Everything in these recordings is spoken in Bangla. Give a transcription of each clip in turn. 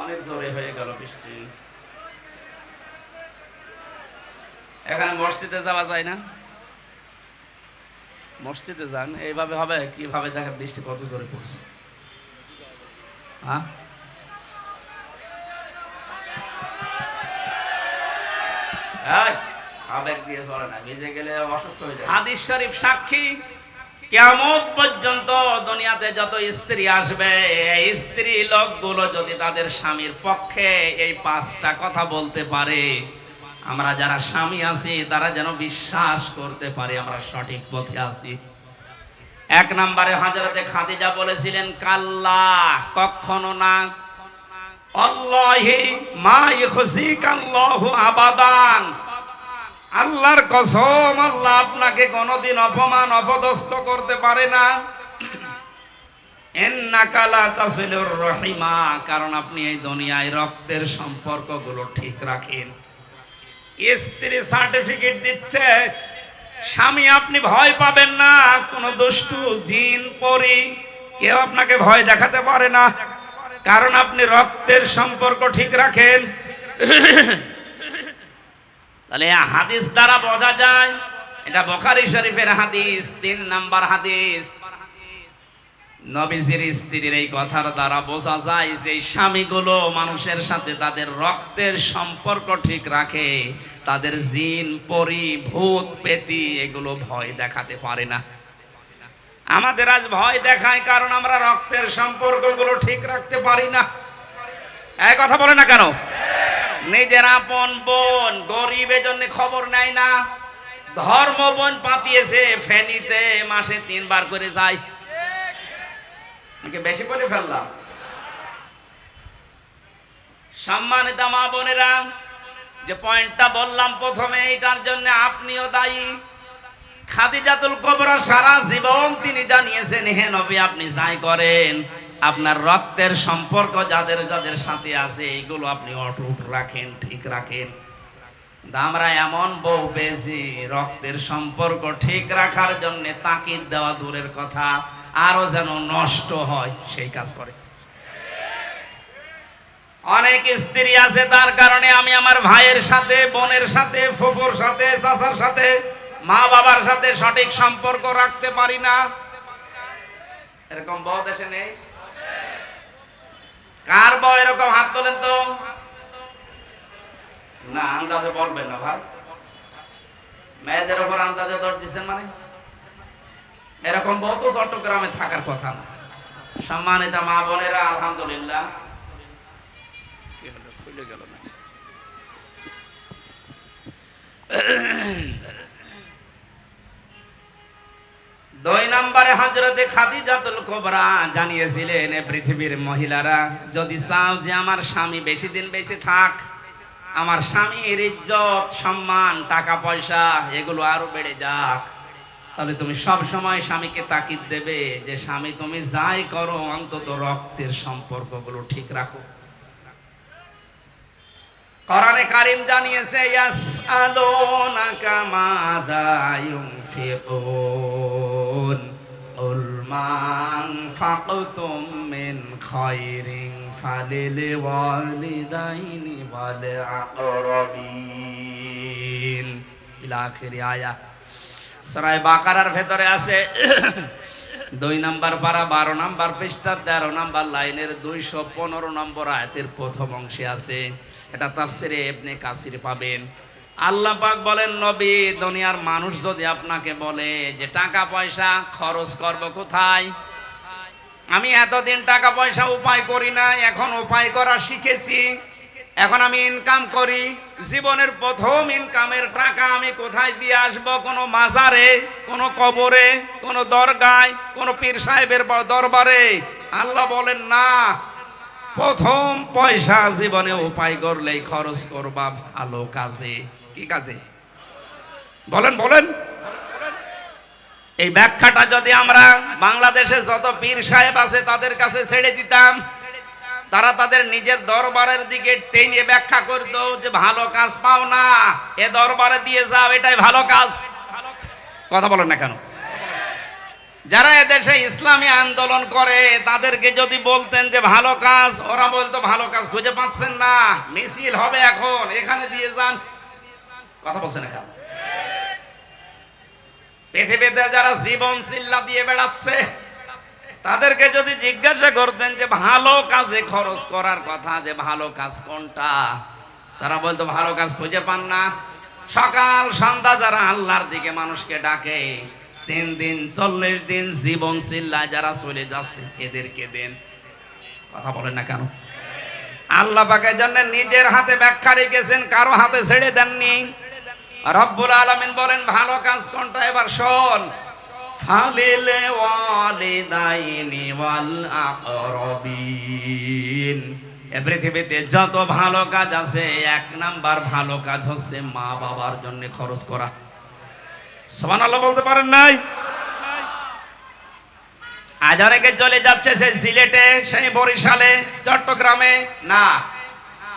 অনেক জোরে হয়ে গেল বৃষ্টি। এখানে মসজিদে যাওয়া যায় না? মসজিদে যান এইভাবে হবে? কীভাবে দেখেন বৃষ্টি কত জোরে পড়ছে? হ্যাঁ? এই, আবেগ না, ভিজে গেলে অসুস্থ হয়ে যায় হাদিস শরীফ সাক্ষী কেমন পর্যন্ত দুনিয়াতে যত স্ত্রী আসবে, এই স্ত্রী লোকগুলো যদি তাদের স্বামীর পক্ষে এই পাঁচটা কথা বলতে পারে, আমরা যারা স্বামী আছি, তারা যেন বিশ্বাস করতে পারে আমরা সঠিক পথে আছি। এক নম্বরে হাজরতে খাদিজা বলেছিলেন, কাল্লা, কখনো না। আল্লাহি মা আবাদান। আল্লাহর কসম, আল্লাহ আপনাকে কোনোদিন অপমান, অপদস্থ করতে পারে না। রহিমা, কারণ আপনি এই দুনিয়ায় রক্তের সম্পর্কগুলো ঠিক রাখেন। স্ত্রী সার্টিফিকেট দিচ্ছে, স্বামী আপনি ভয় পাবেন না, কোন দুষ্টু, জিন, পরি, কেউ আপনাকে ভয় দেখাতে পারে না। কারণ আপনি রক্তের সম্পর্ক ঠিক রাখেন। তাহলে হাদিস দ্বারা বোঝা যায়, এটা বখারি শরীফের হাদিস, তিন নাম্বার হাদিস। নবীজির স্ত্রীর এই কথার দ্বারা বোঝা যায় যে স্বামীগুলো মানুষের সাথে তাদের রক্তের সম্পর্ক ঠিক রাখে, তাদের জিন, পরি, ভূত, পেতি, এগুলো ভয় দেখাতে পারে না। আমাদের আজ ভয় দেখায় কারণ আমরা রক্তের সম্পর্কগুলো ঠিক রাখতে পারি না। এই কথা বলে না কেন? নিজের আপন বোন গরিবের জন্য খবর নেয় না। ধর্ম বোন পাতিয়েছে, ফেনিতে মাসে তিনবার করে যায়। বেশি বলে ফেললাম। সম্মানিত মা বোনেরা, যে পয়েন্টটা বললাম প্রথমে, এটার জন্য আপনিও দায়ী। খাদিজাতুল কবরা সারা জীবন তিনি জানিয়েছেন, হে আপনি যাই করেন। আপনার রক্তের সম্পর্ক যাদের যাদের সাথে আছে, এইগুলো আপনি অটুট রাখেন, ঠিক রাখেন। আমরা এমন বউ পেয়েছি রক্তের সম্পর্ক ঠিক রাখার জন্য তাকিদ দেওয়া দূরের কথা, আরও যেন নষ্ট হয়, সেই কাজ করে। অনেক স্ত্রী আছে, তার কারণে আমি আমার ভাইয়ের সাথে, বোনের সাথে, ফুফুর সাথে, চাচার সাথে, মা বাবার সাথে সঠিক সম্পর্ক রাখতে পারি না। এরকম বউ দেশে নেই? কার বউ এরকম হাত তোলেন তো? না, আন্দাজে বলবেন না ভাই। মেয়েদের ওপর আন্দাজে দর দিচ্ছেন মানে? এরকম তো চট্টগ্রামে থাকার কথা না। সম্মানিত মা বোনেরা, আলহামদুলিল্লাহ। খুলে গেল না? নম্বরে হজরতে খাদিজাতুল কোবরা জানিয়েছিলেন পৃথিবীর মহিলারা, যদি চাও যে আমার স্বামী বেশি দিন বেঁচে থাক, আমার স্বামীর ইজ্জত, সম্মান, টাকা পয়সা, এগুলো আরও বেড়ে যাক। তাহলে তুমি সব সময় স্বামীকে তাকিদ দেবে যে, স্বামী, তুমি যাই করো, অন্তত রক্তের সম্পর্কগুলো ঠিক রাখো। কোরআনে কারিম জানিয়েছে, ইয়াসআলুনাকা মাযা ইউনফিকুন। বাকারার ভেতরে আছে দুই নাম্বার পারা বারো নাম্বার পৃষ্ঠা তেরো নাম্বার লাইনের দুইশো পনেরো নম্বর আয়াতের প্রথম অংশে আছে। এটা তাফসিরে এমনি কাসির পাবেন। আল্লাহ পাক বলেন, নবী, দুনিয়ার মানুষ যদি আপনাকে বলে যে টাকা পয়সা খরচ করব কোথায়? আমি এতদিন টাকা পয়সা উপায় করি না এখন উপায় করা শিখেছি। এখন আমি ইনকাম করি। জীবনের প্রথম ইনকামের টাকা আমি কোথায় দিয়ে আসব? কোনো মাজারে, কোনো কবরে, কোনো দরগায়, কোনো পীর সাহেবের দরবারে? আল্লাহ বলেন, না, প্রথম পয়সা জীবনে উপায় করলেই খরচ করবা ভালো কাজে। কি কাজে? বলেন বলেন। এই ব্যাখ্যাটা যদি আমরা বাংলাদেশে যত পীর সাহেব আছে তাদের কাছে ছেড়ে দিতাম, তারা তাদের নিজের দরবারের দিকে টেনে ব্যাখ্যা করতো যে ভালো কাজ পাও না, এ দরবারে দিয়ে যাও, এটাই ভালো কাজ। কথা বলেন না কেন? যারা এদেশে ইসলামী আন্দোলন করে, তাদেরকে যদি বলতেন যে ভালো কাজ, ওরা বলতো ভালো কাজ খুঁজে পাচ্ছেন না, মিছিল হবে এখন, এখানে দিয়ে যান। কথা বলছেন এখন পৃথিবীতে যারা জীবন চিল্লা দিয়ে বেড়াচ্ছে, তাদেরকে যদি জিজ্ঞাসা করতেন যে ভালো কাজে খরচ করার কথা, যে ভালো কাজ কোনটা, তারা বলতো ভালো কাজ খুঁজে পান না। সকাল সন্ধ্যা যারা আল্লাহর দিকে মানুষকে ডাকে, তিন দিন, চল্লিশ দিন জীবন চিল্লায় যারা চলে যাচ্ছে, এদেরকে দেন। কথা বলেন না কেন? আল্লাহ পাকের জন্য নিজের হাতে ব্যাখ্যা রেখেছেন, কারও হাতে ছেড়ে দেননি। রব্বুল আলামিন বলেন, ভালো কাজ কোনটা? এবার শোন। ফালিল ওয়ালিদাইনি ওয়াল আকরাবিন। এ পৃথিবীতে যত ভালো কাজ আছে, এক নাম্বার ভালো কাজ হচ্ছে মা বাবার জন্য খরচ করা। সুবহানাল্লাহ বলতে পারেন নাই? আজ অনেকে চলে যাচ্ছে সেই সিলেটে, সেই বরিশালে, চট্টগ্রামে। না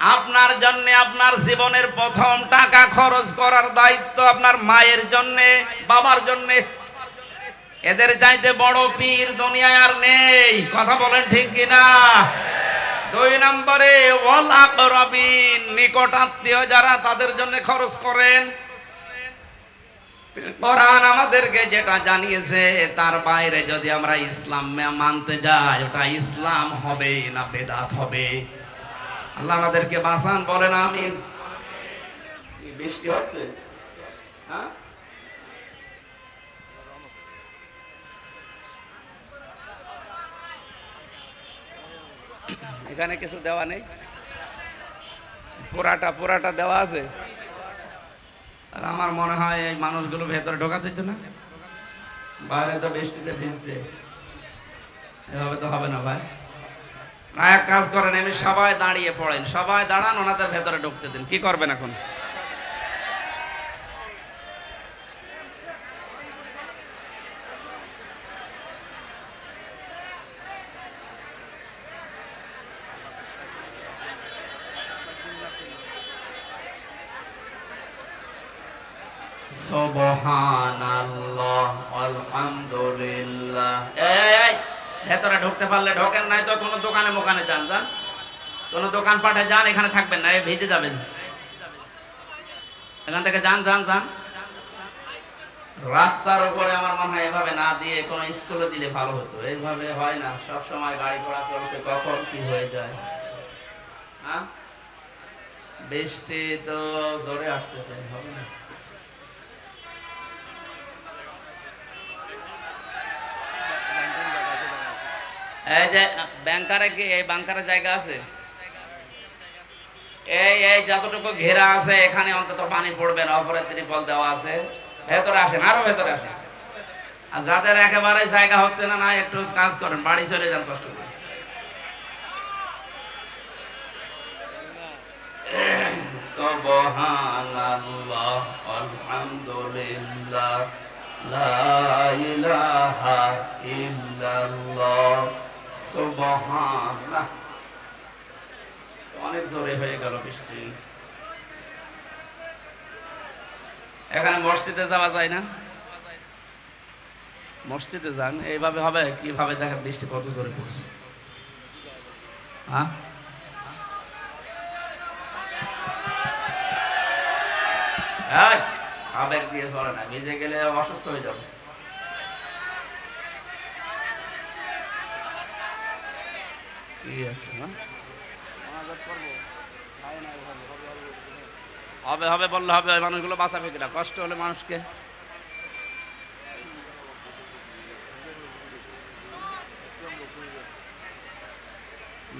আপনার জন্য আপনার জীবনের প্রথম টাকা খরচ করার দায়িত্ব আপনার মায়ের জন্য, বাবার জন্য। এদের চাইতে বড় পীর দুনিয়ায় আর নেই। কথা বলেন ঠিক কিনা? দুই নম্বরে, ওয়াল আকরাবিন, নিকট আত্মীয় যারা তাদের জন্য খরচ করেন। কোরআন আমাদেরকে যেটা জানিয়েছে, তার বাইরে যদি আমরা ইসলাম মানতে যাই, ওটা ইসলাম হবে না বেদাত হবে? আল্লাহ আমাদেরকে বাঁচান বলেন আমি বৃষ্টি হচ্ছে? হ্যাঁ? এখানে কিছু দেওয়া নেই? পুরাটা পুরাটা দেওয়া আছে? আর আমার মনে হয় এই মানুষগুলো ভেতরে ঢোকা যেত না। বাইরে তো বৃষ্টিতে ভিজছে। এভাবে তো হবে না ভাই। এক কাজ করেন, এমনি সবাই দাঁড়িয়ে পড়েন, সবাই দাঁড়ান, ওনাদের ভেতরে ঢুকতে দিন। কি করবেন এখন? সুবহানাল্লাহ, আলহামদুলিল্লাহ। ভেতরে ঢুকতে পারলে ঢোকেন, নাই তো কোনো দোকানে মোকানে যান যান। কোনো দোকান পাঠে যান, এখানে থাকবেন না, এই ভিজে যাবেন। এখান থেকে যান যান যান। রাস্তার উপরে আমার মনে হয় এভাবে না দিয়ে কোনো স্কুলে দিলে ভালো হতো। এইভাবে হয় না সব সময় গাড়ি ঘোড়া চলছে, কখন কি হয়ে যায়। বৃষ্টি তো জোরে আসতেছে, হবে না। এই যে ব্যাংকারে কি, এই ব্যাংকারে জায়গা আছে? এই এই যতটুকু ঘেরা আছে, এখানে অন্তত পানি পড়বে না অপরে ত্রিপল দেওয়া আছে। ভেতরে আসেন, আরও ভেতরে আসেন। আর যাদের একেবারে জায়গা হচ্ছে না না, একটু কাজ করেন, বাড়ি চলে যান কষ্ট করে। সুবহানাল্লাহ, আলহামদুলিল্লাহ, লা ইলাহা ইল্লাল্লাহ। অনেক জোরে হয়ে গেল বৃষ্টি। এখানে মসজিদে যাওয়া যায় না? মসজিদে যান, এইভাবে হবে? কীভাবে দেখেন বৃষ্টি কত জোরে পড়ছে। হ্যাঁ? আবেগ দিয়ে চলে না, ভিজে গেলে অসুস্থ হয়ে যাবে কি একটা, হ্যাঁ? হবে হবে, বললে হবে, ওই মানুষগুলো বাঁচাবে কিনা? কষ্ট হলে মানুষকে।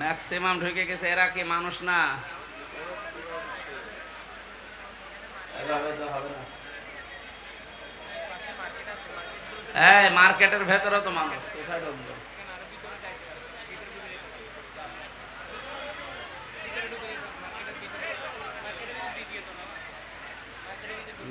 ম্যাক্সিমাম ঢুকে গেছে, এরা কি মানুষ না? মার্কেটের ভেতরে তো মানুষ